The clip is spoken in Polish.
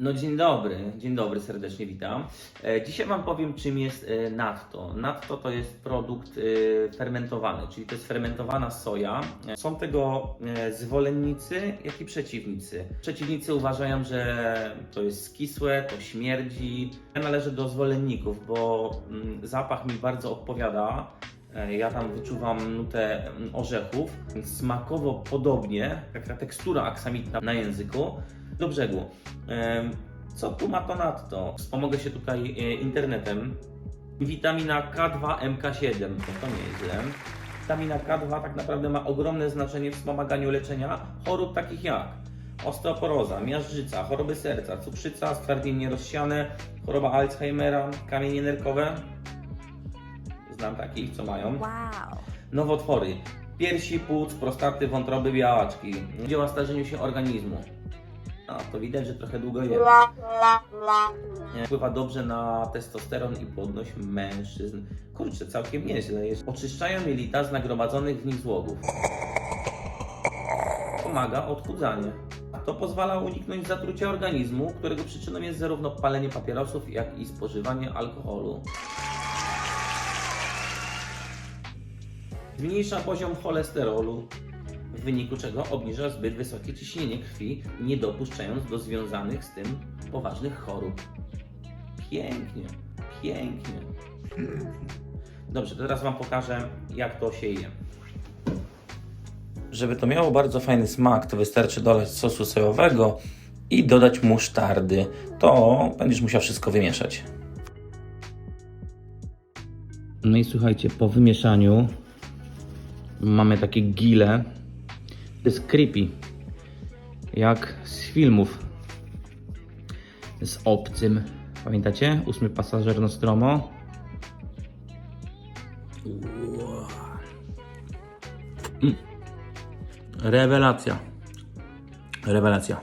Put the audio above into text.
No dzień dobry, dzień dobry, serdecznie witam. E, Dzisiaj Wam powiem czym jest e, natto. Natto to jest produkt e, fermentowany, czyli to jest fermentowana soja. Są tego zwolennicy, jak i przeciwnicy. Przeciwnicy uważają, że to jest skisłe, to śmierdzi. Ja należę do zwolenników, bo mm, zapach mi bardzo odpowiada. Ja tam wyczuwam nutę mm, orzechów, smakowo podobnie, taka tekstura aksamitna na języku, do brzegu. Co tu ma to nadto? Wspomogę się tutaj e, internetem. Witamina K2 MK7, to, to nieźle. Witamina K2 tak naprawdę ma ogromne znaczenie w wspomaganiu leczenia chorób takich jak osteoporoza, miażdżyca, choroby serca, cukrzyca, stwardnienie rozsiane, choroba Alzheimera, kamienie nerkowe. Znam takich, co mają Wow. nowotwory piersi, płuc, prostaty, wątroby, białaczki. Działa starzeniu się organizmu. A, to widać, że trochę długo je. Wpływa dobrze na testosteron i płodność mężczyzn. Kurczę, całkiem nieźle jest. Oczyszczają jelita z nagromadzonych w nich złogów. Pomaga odchudzanie. To pozwala uniknąć zatrucia organizmu, którego przyczyną jest zarówno palenie papierosów, jak i spożywanie alkoholu. Zmniejsza poziom cholesterolu, w wyniku czego obniża zbyt wysokie ciśnienie krwi, nie dopuszczając do związanych z tym poważnych chorób. Pięknie, pięknie. Dobrze, to teraz Wam pokażę, jak to się je. Żeby to miało bardzo fajny smak, to wystarczy dolać sosu sojowego i dodać musztardy. To będziesz musiał wszystko wymieszać. No i słuchajcie, po wymieszaniu mamy takie gile. Jest creepy. Jak z filmów. Z obcym. Pamiętacie? Ósmy pasażer Nostromo. Mm. Rewelacja. Rewelacja.